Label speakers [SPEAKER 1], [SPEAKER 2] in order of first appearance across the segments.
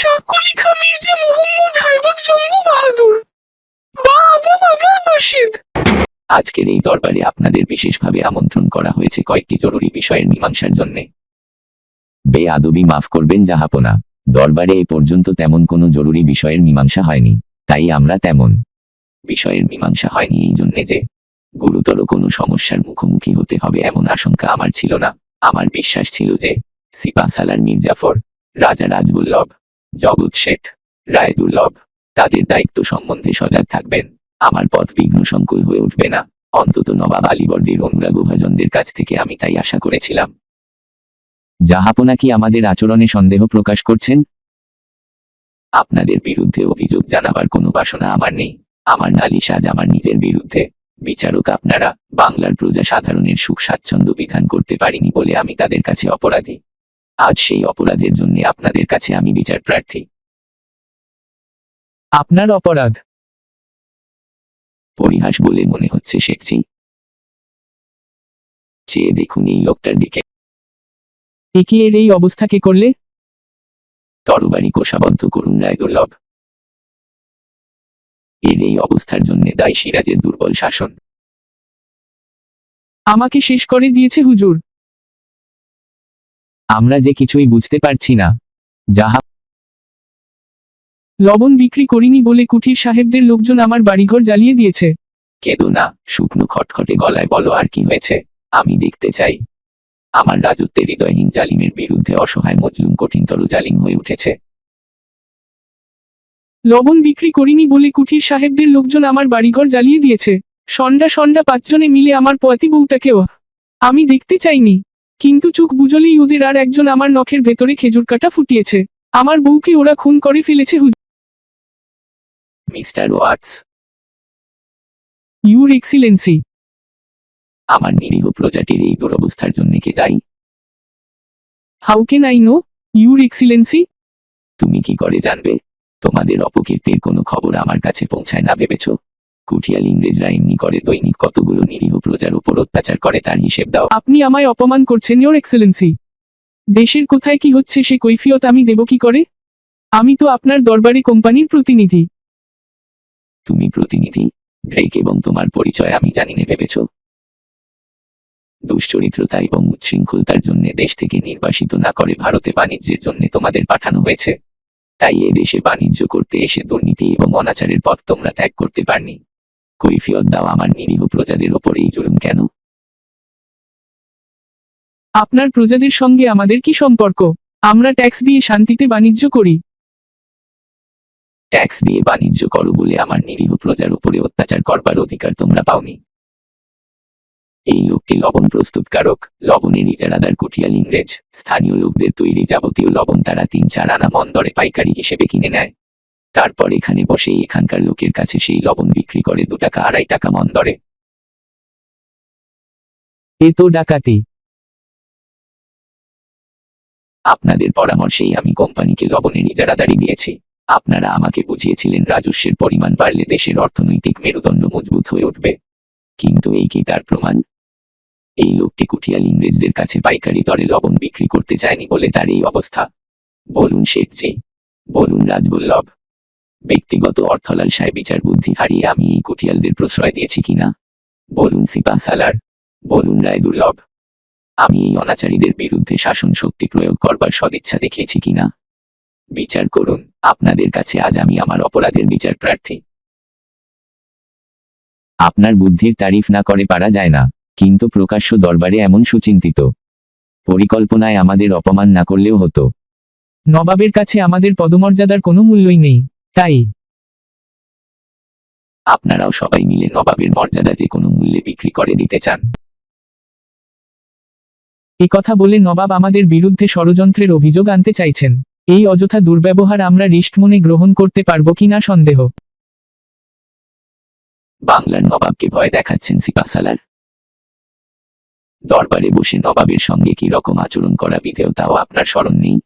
[SPEAKER 1] শাহ মির্জা মুহাম্মদ হাইবত জম্মু বাহাদুর।
[SPEAKER 2] আজকের এই দরবারে আপনাদের বিশেষভাবে আমন্ত্রণ করা হয়েছে কয়েকটি জরুরি বিষয়ের মীমাংসার জন্যে। বে আদবি মাফ করবেন জাহাপনা দরবারে এ পর্যন্ত তেমন কোনো জরুরি বিষয়ের মীমাংসা হয়নি, তাই আমরা তেমন বিষয়ের মীমাংসা হয়নি এই জন্যে যে গুরুতর কোনো সমস্যার মুখোমুখি হতে হবে এমন আশঙ্কা আমার ছিল না। আমার বিশ্বাস ছিল যে সিপা সালার মির্জাফর, রাজা রাজবল্লভ জগৎ শেঠ, রায় দুর্লভ, তাদের দায়িত্ব সম্বন্ধে সজাগ থাকবেন। আমার পথ বিঘ্ন সংকুল হয়ে উঠবে না। অন্তত নবাব আলীবর্দীর অনুরাগ ভাজনদের কাছ থেকে আমি তাই আশা করেছিলাম। জাহাপনা কি আমাদের আচরণে সন্দেহ প্রকাশ করছেন? আপনাদের বিরুদ্ধে অভিযোগ জানাবার কোনো বাসনা আমার নেই। আমার নালিশ আজ আমার নিজের বিরুদ্ধে। বিচারক আপনারা, বাংলার প্রজা সাধারণের সুখ স্বাচ্ছন্দ্য বিধান করতে পারিনি বলে আমি তাদের কাছে অপরাধী। আজ সেই অপরাধের জন্য আপনাদের কাছে আমি বিচার প্রার্থী।
[SPEAKER 1] আপনার অপরাধ।
[SPEAKER 2] পরিহাস বলে মনে হচ্ছে শেখছি চেয়ে দেখুন এই লোকটার দিকে।
[SPEAKER 1] একে এর এই অবস্থা কে করলে?
[SPEAKER 2] তরবারি কোষাবদ্ধ করুন রায় দুর্লভ। এর এই অবস্থার জন্য দায় সিরাজের দুর্বল শাসন।
[SPEAKER 1] আমাকে শেষ করে দিয়েছে হুজুর।
[SPEAKER 2] আমরা যে কিছুই বুঝতে পারছি না, যাহা
[SPEAKER 1] লবণ বিক্রি করিনি বলে কুঠির সাহেবদের লোকজন আমার বাড়িঘর জ্বালিয়ে দিয়েছে।
[SPEAKER 2] কেঁদো না, শুকনো খটখটে গলায় বলো আর কি হয়েছে, আমি দেখতে চাই। আমার রাজত্বের হৃদয়হীন জালিমের বিরুদ্ধে অসহায় মজলুম কঠিনতর জালিম হয়ে উঠেছে।
[SPEAKER 1] লবণ বিক্রি করিনি বলে কুঠির সাহেবদের লোকজন আমার বাড়িঘর জ্বালিয়ে দিয়েছে। সন্ডা সন্ডা পাঁচজনে মিলে আমার পয়াতি বউটাকেও আমি দেখতে চাইনি। কিন্তু চোখ বুঝলেই ওদের আর একজন আমার নখের ভেতরে খেজুর কাটা ফুটিয়েছে। আমার বউকে ওরা খুন করে ফেলেছে হুজুর
[SPEAKER 2] মিস্টার ওয়াটস।
[SPEAKER 1] Your excellency.
[SPEAKER 2] আমার নিরীহ প্রজাতির এই দুরবস্থার জন্য কে দায়ী?
[SPEAKER 1] How can I know your excellency?
[SPEAKER 2] তুমি কি করে জানবে? তোমাদের অপকীর্তির কোনো খবর আমার কাছে পৌঁছায় না ভেবেছ? কুঠিয়াল ইংরেজরা এমনি করে দৈনিক কতগুলো নিরীহ প্রজার উপর অত্যাচার করে তার হিসেব দাও।
[SPEAKER 1] আপনি আমায় অপমান করছেন ইওর এক্সেলেন্সি দেশের কোথায় কি হচ্ছে সে কৈফিয়ত আমি দেব কি করে? আমি তো আপনার দরবারে কোম্পানির প্রতিনিধি।
[SPEAKER 2] তুমি প্রতিনিধি? ড্রেক এবং তোমার পরিচয় আমি জানি না ভেবেছ? দুশ্চরিত্রতা এবং উচ্ছৃঙ্খলতার জন্য দেশ থেকে নির্বাসিত না করে ভারতে বাণিজ্যের জন্য তোমাদের পাঠানো হয়েছে। তাই এ দেশে বাণিজ্য করতে এসে দুর্নীতি এবং অনাচারের পথ তোমরা ত্যাগ করতে পারনি। কৈফিয়ত দাও আমার নিরীহ প্রজাদের ওপর এই জুলুম কেন?
[SPEAKER 1] আপনার প্রজাদের সঙ্গে আমাদের কি সম্পর্ক? আমরা ট্যাক্স দিয়ে শান্তিতে বাণিজ্য করি।
[SPEAKER 2] ট্যাক্স দিয়ে বাণিজ্য করো বলে আমার নিরীহ প্রজার উপরে অত্যাচার করবার অধিকার তোমরা পাওনি। এই লোকটি লবণ প্রস্তুতকারক লবণের ইজারাদার কুঠিয়াল ইংরেজ স্থানীয় লোকদের তৈরি যাবতীয় লবণ তারা তিন চার আনা মন দরে পাইকারি হিসেবে কিনে নেয়। তারপর এখানে বসেই এখানকার লোকের কাছে সেই লবণ বিক্রি করে দু টাকা, আড়াই টাকা মন দরে।
[SPEAKER 1] এ ডাকাতি।
[SPEAKER 2] আপনাদের পরামর্শেই আমি কোম্পানিকে লবণের ইজারাদারি দিয়েছি। আপনারা আমাকে বুঝিয়েছিলেন রাজস্বের পরিমাণ বাড়লে দেশের অর্থনৈতিক মেরুদণ্ড মজবুত হয়ে উঠবে। কিন্তু এই কি তার প্রমাণ? এই লোকটি কুঠিয়াল ইংরেজদের কাছে পাইকারি দরে লবণ বিক্রি করতে চায়নি বলে তার এই অবস্থা। বলুন শেখজি বলুন রাজবল্লভ। ব্যক্তিগত অর্থলালসায় বিচার বুদ্ধি হারিয়ে আমি এই কুঠিয়ালদের প্রশ্রয় দিয়েছি কিনা? বলুন সিপা সালার, বলুন রায় দুর্লভ। আমি এই অনাচারীদের বিরুদ্ধে শাসন শক্তি প্রয়োগ করবার সদিচ্ছা দেখিয়েছি কিনা? বিচার করুন, আপনাদের কাছে আজ আমি আমার অপরাধের বিচার প্রার্থী। আপনার বুদ্ধির তারিফ না করে পারা যায় না, কিন্তু প্রকাশ্য দরবারে এমন সুচিন্তিত। পরিকল্পনায় আমাদের অপমান না করলেও হতো।
[SPEAKER 1] নবাবের কাছে আমাদের পদমর্যাদার কোনো মূল্যই নেই। তাই?
[SPEAKER 2] আপনারাও সবাই মিলে নবাবের মর্যাদা যে কোনো মূল্যে বিক্রি করে দিতে চান।
[SPEAKER 1] এ কথা বলে নবাব আমাদের বিরুদ্ধে ষড়যন্ত্রের অভিযোগ আনতে চাইছেন। এই অযথা দুর্ব্যবহার আমরা রিষ্ট মনে গ্রহণ করতে পারব কিনা সন্দেহ।
[SPEAKER 2] বাংলার নবাবকে ভয় দেখাচ্ছেন সিপাসালার দরবারে বসে নবাবের সঙ্গে কি রকম আচরণ করা বিধেয় তাও আপনার স্মরণ নেই?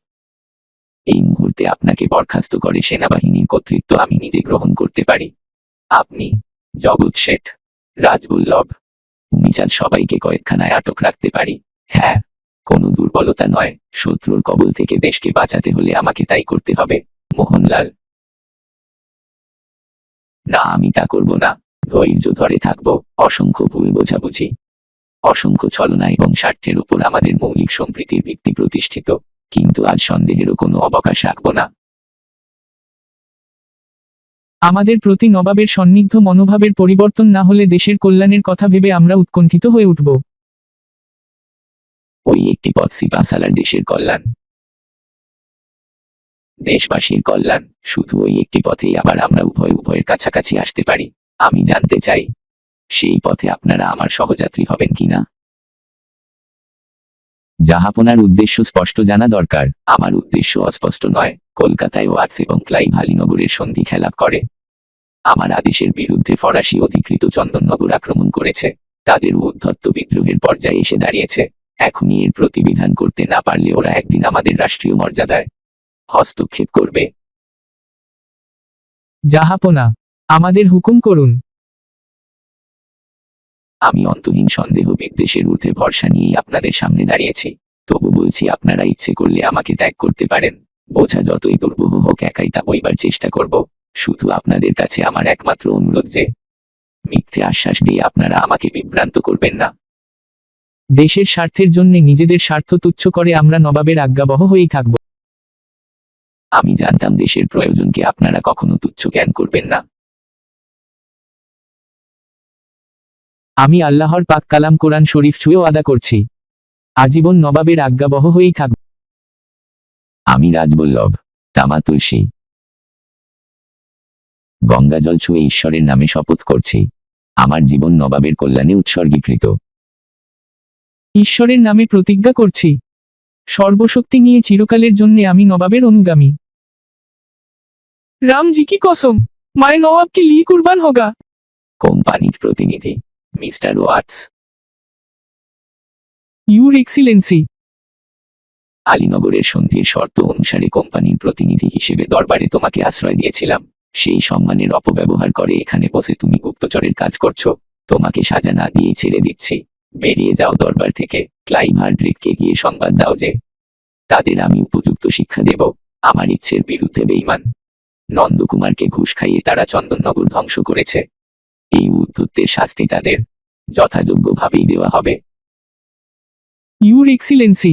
[SPEAKER 2] এই মুহূর্তে আপনাকে বরখাস্ত করে সেনাবাহিনীর কর্তৃত্ব আমি নিজে গ্রহণ করতে পারি। আপনি, জগৎ শেঠ, রাজবল্লভ উমিচাঁদ সবাইকে কয়েকখানায় আটক রাখতে পারি? হ্যাঁ কোনো দুর্বলতা নয়, শত্রুর কবল থেকে দেশকে বাঁচাতে হলে আমাকে তাই করতে হবে, মোহনলাল। না, আমি তা করব না। ধৈর্য ধরে থাকব, অসংখ্য ভুল বোঝাবুঝি। অসংখ্য ছলনা এবং স্বার্থের উপর আমাদের মৌলিক সম্প্রীতির ভিত্তি প্রতিষ্ঠিত। কিন্তু আজ সন্দেহেরও কোনো অবকাশ রাখব না।
[SPEAKER 1] আমাদের প্রতি নবাবের সন্নিগ্ধ মনোভাবের পরিবর্তন না হলে দেশের কল্যাণের কথা ভেবে আমরা উৎকণ্ঠিত হয়ে উঠব।
[SPEAKER 2] ওই একটি পথ সিপাহসালার দেশের কল্যাণ। দেশবাসীর কল্যাণ। শুধু ওই একটি পথেই আবার আমরা উভয় উভয়ের কাছাকাছি আসতে পারি। আমি জানতে চাই, সেই পথে আপনারা আমার সহযাত্রী হবেন কিনা? জাহাপনার উদ্দেশ্য স্পষ্ট জানা দরকার। আমার উদ্দেশ্য অস্পষ্ট নয়। কলকাতায় ওয়াটস এবং ক্লাইভ আলীনগরের সন্ধি খেলাপ করে। আমার আদেশের বিরুদ্ধে ফরাসি অধিকৃত চন্দননগর আক্রমণ করেছে। তাদের উদ্ধত্ত বিদ্রোহের পর্যায়ে এসে দাঁড়িয়েছে। এখনই এর প্রতিবিধান করতে না পারলে ওরা একদিন আমাদের রাষ্ট্রীয় মর্যাদায় হস্তক্ষেপ করবে।
[SPEAKER 1] জাহাপনা আমাদের হুকুম করুন।
[SPEAKER 2] আমি অন্তহীন সন্দেহ বিদ্বেষের ঊর্ধ্বে ভরসা নিয়েই আপনাদের সামনে দাঁড়িয়েছি। তবু বলছি, আপনারা ইচ্ছে করলে আমাকে ত্যাগ করতে পারেন। বোঝা যতই দুর্বহ হোক, একাই তা বইবার চেষ্টা করব। শুধু আপনাদের কাছে আমার একমাত্র অনুরোধ যে, মিথ্যে আশ্বাস দিয়ে আপনারা আমাকে বিভ্রান্ত করবেন না।
[SPEAKER 1] দেশের স্বার্থের জন্য নিজেদের স্বার্থ তুচ্ছ করে আমরা নবাবের আজ্ঞাবহ হয়েই থাকব।
[SPEAKER 2] আমি জানতাম দেশের প্রয়োজনকে আপনারা কখনো তুচ্ছ জ্ঞান করবেন না।
[SPEAKER 1] আমি আল্লাহর পাক কালাম কোরআন শরীফ ছুঁয়েও আদা করছি। আজীবন নবাবের আজ্ঞাবহ হয়েই থাকব।
[SPEAKER 2] আমি রাজবল্লভ তামা তুলসী। গঙ্গাজল ছুঁয়ে ঈশ্বরের নামে শপথ করছি। আমার জীবন নবাবের কল্যাণে উৎসর্গীকৃত।
[SPEAKER 1] ঈশ্বরের নামে প্রতিজ্ঞা করছি। সর্বশক্তি নিয়ে চিরকালের জন্যে আমি নবাবের অনুগামী। রামজি কি কসম? মায় নবাবকে লি কুরবান হোগা।
[SPEAKER 2] কোম্পানির প্রতিনিধি। Mister Watts.
[SPEAKER 1] Your excellency.
[SPEAKER 2] আলীনগরের সন্ধির শর্ত অনুসারে কোম্পানির প্রতিনিধি হিসেবে দরবারে তোমাকে আশ্রয় দিয়েছিলাম। সেই সম্মানের অপব্যবহার করে এখানে বসে তুমি গুপ্তচরের কাজ করছ। তোমাকে সাজা না দিয়ে ছেড়ে দিচ্ছি। বেরিয়ে যাও দরবার থেকে। ক্লাইভ হার্ড্রিককে গিয়ে সংবাদ দাও যে তাদের আমি উপযুক্ত শিক্ষা দেব। আমার ইচ্ছের বিরুদ্ধে বেইমান। নন্দকুমারকে ঘুষ খাইয়ে তারা চন্দননগর ধ্বংস করেছে। উদ্ধত্তের শাস্তি তাদের যথাযোগ্যভাবেই দেওয়া হবে
[SPEAKER 1] ইউর এক্সিলেন্সি.